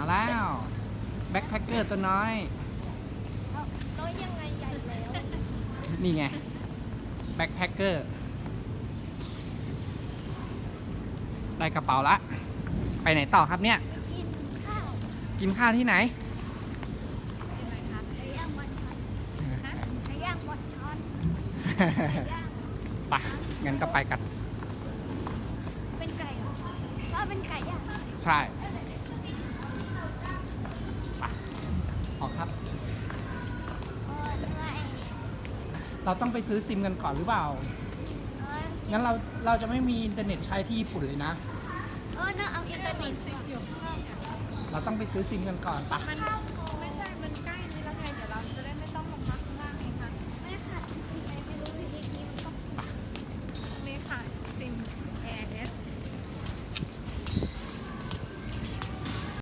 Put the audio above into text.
มาแล้วแบ็คแพคเกอร์ตัวน้อย น้อยยังไงใหญ่แล้ว นี่ไงแบ็คแพคเกอร์ได้กระเป๋าละ ไปไหนต่อครับเนี่ย กินข้าวกินข้าวที่ไหนไก่ย่างบนช้อนไก่ย่างบนช้อนย่างไปงั้นก็ไปกัน เป็นไก่เหรอก็เป็นไก่ย่าง ใช่ เราต้องไปซื้อซิมกันก่อนหรือเปล่าเอองั้นเราเราจะไม่มีอินเทอร์เน็ตใช้ที่ญี่ปุ่นเลยนะ เออเนอะเอาอินเทอร์เน็ต เราต้องไปซื้อซิมกันก่อนปะข้าว